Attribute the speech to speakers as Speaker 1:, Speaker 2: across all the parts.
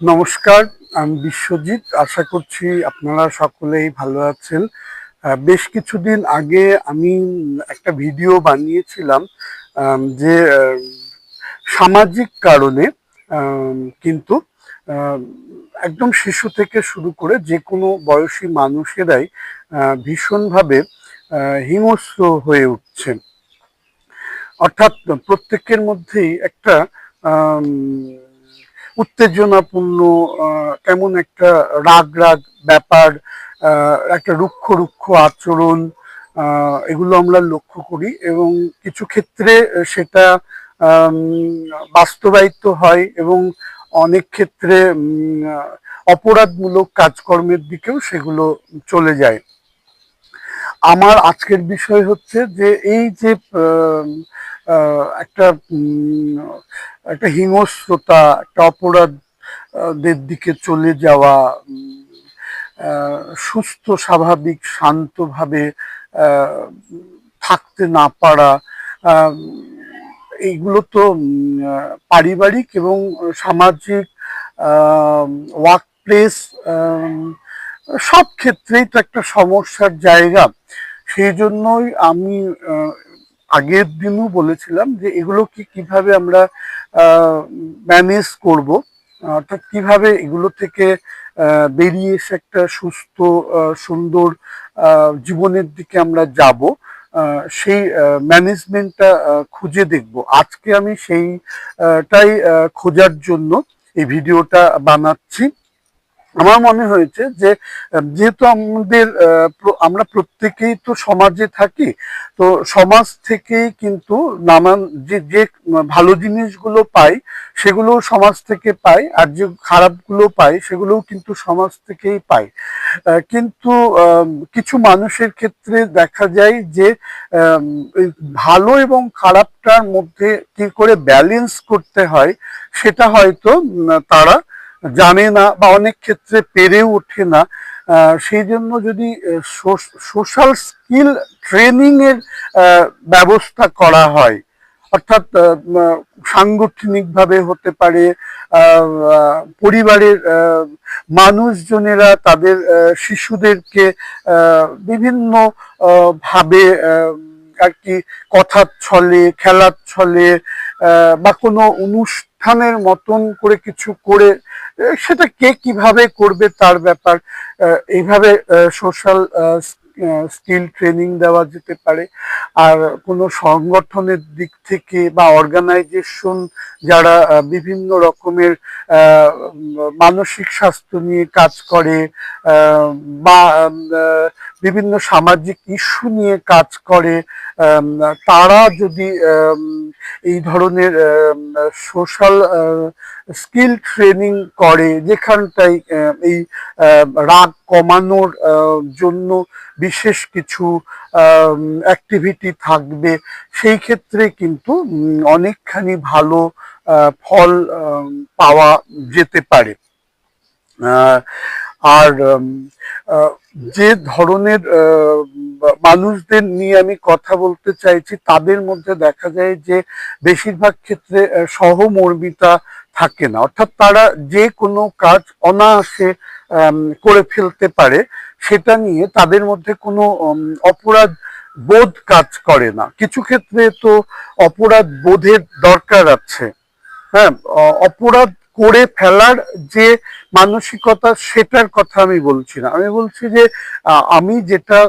Speaker 1: নমস্কার, আমি বিশ্বজিৎ। আশা করছি আপনারা সকলেই ভালো আছেন। বেশ কিছুদিন আগে আমি একটা ভিডিও বানিয়েছিলাম যে সামাজিক কারণে কিন্তু একদম শিশু থেকে শুরু করে যে কোনো বয়সী মানুষেরাই ভীষণভাবে হিংস্র হয়ে উঠছে অর্থাৎ প্রত্যেকের মধ্যেই একটা উত্তেজনাপূর্ণ কেমন একটা রাগ রাগ ব্যাপার একটা রুক্ষ রুক্ষ আচরণ এগুলো আমরা লক্ষ্য করি এবং কিছু ক্ষেত্রে সেটা বাস্তবায়িত হয় এবং অনেক ক্ষেত্রে অপরাধমূলক কাজকর্মের দিকেও সেগুলো চলে যায়। আমার আজকের বিষয় হচ্ছে যে এই যে একটা একটা হিংস্রতা, একটা অপরাধের দিকে চলে যাওয়া সুস্থ, স্বাভাবিক, শান্তভাবে থাকতে না পারা এইগুলো তো পারিবারিক এবং সামাজিক ওয়ার্ক প্লেস সব ক্ষেত্রেই তো একটা সমস্যার জায়গা। সেই জন্যই আমি আগের দিনও বলেছিলাম যে এগুলোকে কীভাবে আমরা ম্যানেজ করব, অর্থাৎ কীভাবে এগুলো থেকে বেরিয়ে এসে একটা সুস্থ সুন্দর জীবনের দিকে আমরা যাব সেই ম্যানেজমেন্টটা খুঁজে দেখব। আজকে আমি সেইটাই খোঁজার জন্য এই ভিডিওটা বানাচ্ছি। আমার মনে হয়েছে যে যেহেতু আমাদের আমরা প্রত্যেকেই তো সমাজে থাকি, তো সমাজ থেকেই কিন্তু নানান যে যে ভালো জিনিসগুলো পাই, সেগুলো সমাজ থেকে পাই, আর যে খারাপগুলো পাই, সেগুলোও কিন্তু সমাজ থেকেই পাই। কিন্তু কিছু মানুষের ক্ষেত্রে দেখা যায় যে ভালো এবং খারাপটার মধ্যে কি করে ব্যালেন্স করতে হয়, সেটা হয়তো তারা জানে না বা অনেক ক্ষেত্রে পেরে ওঠে না সেই জন্য যদি সোশ্যাল স্কিল ট্রেনিং এর ব্যবস্থা করা হয়, অর্থাৎ সাংগঠনিক ভাবে হতে পারে পরিবারের মানুষজনেরা তাদের শিশুদেরকে বিভিন্ন ভাবে আর কি কথার ছলে, খেলার ছলে বা কোনো অনুষ্ঠানের মতন করে কিছু করে সেটা কে কীভাবে করবে তার ব্যাপার এইভাবে সোশ্যাল স্কিল ট্রেনিং দেওয়া যেতে পারে। আর কোনো সংগঠনের দিক থেকে বা অর্গানাইজেশন যারা বিভিন্ন রকমের মানসিক স্বাস্থ্য নিয়ে কাজ করে বা বিভিন্ন সামাজিক ইস্যু নিয়ে কাজ করে তারা যদি এই ধরনের সোশ্যাল স্কিল ট্রেনিং করে যেখানটায় এই রাগ কমানোর জন্য বিশেষ কিছু অ্যাক্টিভিটি থাকবে। সেই ক্ষেত্রে কিন্তু অনেকখানি ভালো ফল পাওয়া যেতে পারে। আর যে ধরনের মানুষদের নিয়ে আমি কথা বলতে চাইছি, তাদের মধ্যে দেখা যায় যে বেশিরভাগ ক্ষেত্রে সহমর্মিতা থাকে না। অর্থাৎ তারা যে কোনো কাজ অনায়াসে করে ফেলতে পারে, সেটা নিয়ে তাদের মধ্যে কোনো অপরাধ বোধ কাজ করে না। কিছু ক্ষেত্রে তো অপরাধ বোধের দরকার আছে। হ্যাঁ অপরাধ করে ফেলার যে মানসিকতা, সেটার কথা আমি বলছি না। আমি বলছি যে আমি যেটা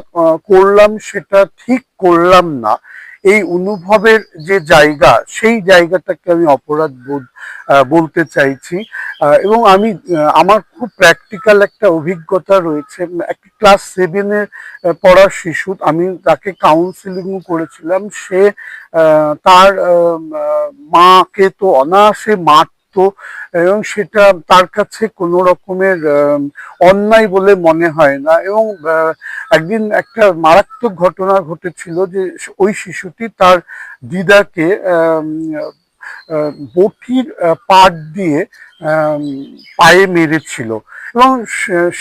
Speaker 1: করলাম সেটা ঠিক করলাম না। এই অনুভবের যে জায়গা, সেই জায়গাটাকে আমি অপরাধ বোধ বলতে চাইছি। এবং আমি আমার খুব প্র্যাকটিক্যাল একটা অভিজ্ঞতা রয়েছে। একটি ক্লাস সেভেনের পড়ার শিশু, আমি তাকে কাউন্সিলিংও করেছিলাম। সে তার মাকে তো অনায়াসে মারতো এবং সেটা তার কাছে কোনো রকমের অন্যায় বলে মনে হয় না এবং একদিন একটা মারাত্মক ঘটনা ঘটেছিল যে ওই শিশুটি তার দিদাকে বটির পাট দিয়ে পায়ে মেরেছিল। এবং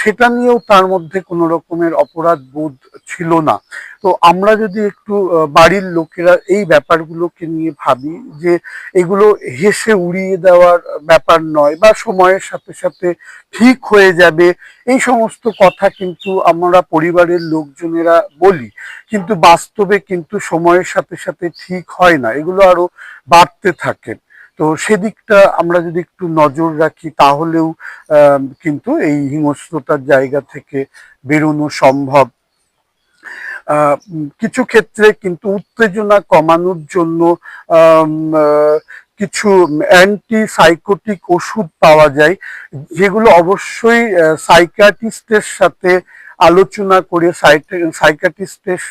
Speaker 1: সেটা নিয়েও তার মধ্যে কোনো রকমের অপরাধ বোধ ছিল না। তো আমরা যদি একটু বাড়ির লোকেরা এই ব্যাপারগুলোকে নিয়ে ভাবি যে এগুলো হেসে উড়িয়ে দেওয়ার ব্যাপার নয় বা সময়ের সাথে সাথে ঠিক হয়ে যাবে, এই সমস্ত কথা কিন্তু আমরা পরিবারের লোকজনেরা বলি। কিন্তু বাস্তবে কিন্তু সময়ের সাথে সাথে ঠিক হয় না। এগুলো আরও বাড়তে থাকে। তো সেদিকটা আমরা যদি একটু নজর রাখি, তাহলেও কিন্তু এই হিংস্রতার জায়গা থেকে বেরোনো সম্ভব। কিছু ক্ষেত্রে কিন্তু উত্তেজনা কমানোর জন্য কিছু অ্যান্টি সাইকোটিক ওষুধ পাওয়া যায়, যেগুলো অবশ্যই সাইকাটিস্টের সাথে আলোচনা করে সাইকাটিস্টের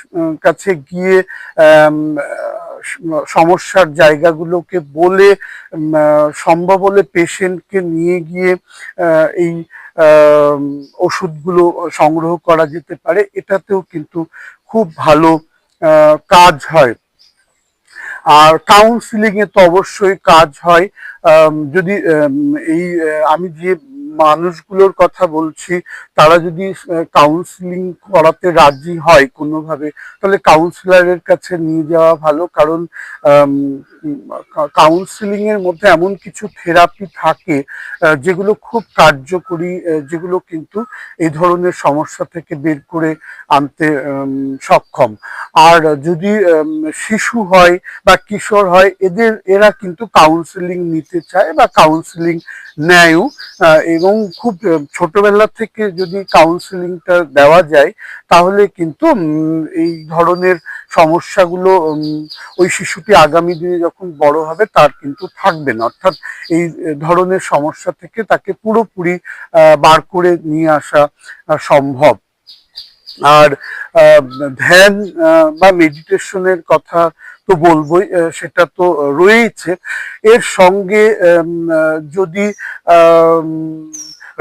Speaker 1: কাছে গিয়ে সমস্যার জায়গাগুলোকে বলে সম্ভব হলে পেশেন্টকে নিয়ে গিয়ে এই ওষুধগুলো সংগ্রহ করা যেতে পারে। এটাতেও কিন্তু খুব ভালো কাজ হয়। আর কাউন্সিলিং এ তো অবশ্যই কাজ হয়। যদি এই আমি যে মানুষগুলোর কথা বলছি, তারা যদি কাউন্সিলিং করাতে রাজি হয় কোনোভাবে, তাহলে কাউন্সিলারের কাছে নিয়ে যাওয়া ভালো। কারণ কাউন্সিলিং এর মধ্যে এমন কিছু থেরাপি থাকে যেগুলো খুব কার্যকরী যেগুলো কিন্তু এই ধরনের সমস্যা থেকে বের করে আনতে সক্ষম। আর যদি শিশু হয় বা কিশোর হয়, এদের, এরা কিন্তু কাউন্সিলিং নিতে চায় বা কাউন্সিলিং নেয়ও। এবং খুব ছোটবেলা থেকে যদি কাউন্সিলিংটা দেওয়া যায়, তাহলে কিন্তু এই ধরনের সমস্যাগুলো ওই শিশুটি আগামী দিনে যখন বড় হবে, তার কিন্তু থাকবে না। অর্থাৎ এই ধরনের সমস্যা থেকে তাকে পুরোপুরি বার করে নিয়ে আসা সম্ভব। আর ধ্যান বা মেডিটেশনের কথা তো বলবোই সেটা তো রয়েছে এর সঙ্গে যদি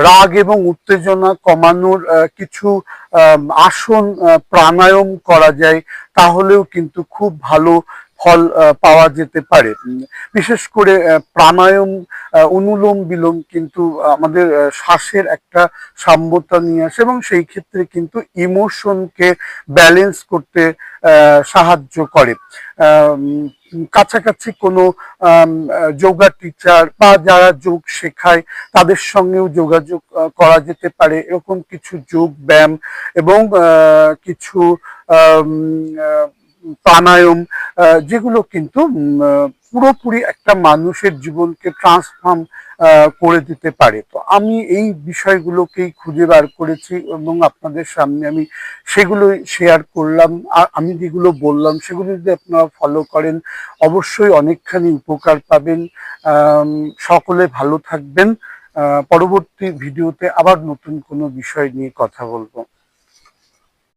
Speaker 1: রাগ এবং উত্তেজনা কমানোর কিছু আসন প্রাণায়াম করা যায়, তাহলেও কিন্তু খুব ভালো ফল পাওয়া যেতে পারে। বিশেষ করে প্রাণায়াম অনুলোম বিলোম কিন্তু আমাদের শ্বাসের একটা সাম্যতা নিয়ে আসে এবং সেই ক্ষেত্রে কিন্তু ইমোশনকে ব্যালেন্স করতে সাহায্য করে। কাছাকাছি কোনো যোগা টিচার বা যারা যোগ শেখায়, তাদের সঙ্গেও যোগাযোগ করা যেতে পারে। এরকম কিছু যোগ, ব্যায়াম এবং কিছু প্রাণায়াম যেগুলো কিন্তু পুরোপুরি একটা মানুষের জীবনকে ট্রান্সফর্ম করে দিতে পারে। তো আমি এই বিষয়গুলোকেই খুঁজে বার করেছি এবং আপনাদের সামনে আমি সেগুলোই শেয়ার করলাম। আর আমি যেগুলো বললাম, সেগুলো যদি আপনারা ফলো করেন, অবশ্যই অনেকখানি উপকার পাবেন। সকলে ভালো থাকবেন। পরবর্তী ভিডিওতে আবার নতুন কোনো বিষয় নিয়ে কথা বলব।